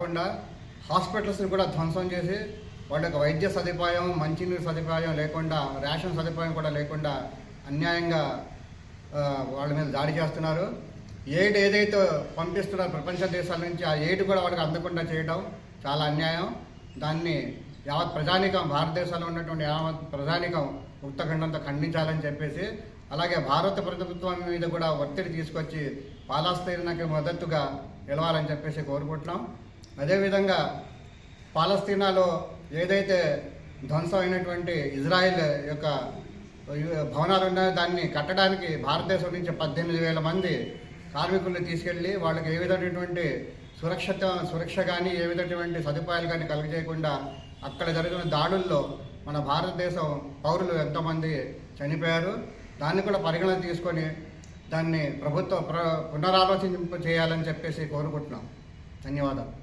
కాకుండా హాస్పిటల్స్ని కూడా ధ్వంసం చేసి వాళ్ళకి వైద్య సదుపాయం మంచినీరు సదుపాయం లేకుండా రేషన్ సదుపాయం కూడా లేకుండా అన్యాయంగా వాళ్ళ మీద దాడి చేస్తున్నారు. ఎయిడ్ ఏదైతే పంపిస్తున్నారో ప్రపంచ దేశాల నుంచి ఆ ఎయిడ్ కూడా వాళ్ళకి అందకుండా చేయడం చాలా అన్యాయం. దాన్ని యావత్ ప్రజానికం భారతదేశంలో ఉన్నటువంటి యావత్ ప్రజానికం ఉక్తఖండంతో ఖండించాలని చెప్పేసి అలాగే భారత ప్రభుత్వం మీద కూడా ఒత్తిడి తీసుకొచ్చి పాలస్తీనాకి మద్దతుగా నిలవాలని చెప్పేసి కోరుకుంటున్నాం. అదేవిధంగా పాలస్తీనాలో ఏదైతే ధ్వంసం అయినటువంటి ఇజ్రాయెల్ యొక్క భవనాలు ఉన్నాయో దాన్ని కట్టడానికి భారతదేశం నుంచి పద్దెనిమిది వేల మంది కార్మికుల్ని తీసుకెళ్ళి వాళ్ళకి ఏ విధమైనటువంటి సురక్షిత సురక్ష కానీ ఏ విధమైనటువంటి సదుపాయాలు కానీ కలుగజేయకుండా అక్కడ జరిగిన దాడుల్లో మన భారతదేశం పౌరులు ఎంతోమంది చనిపోయారు. దాన్ని కూడా పరిగణన తీసుకొని దాన్ని ప్రభుత్వం ప్ర పునరాలోచింప చేయాలని చెప్పేసి కోరుకుంటున్నాం. ధన్యవాదాలు.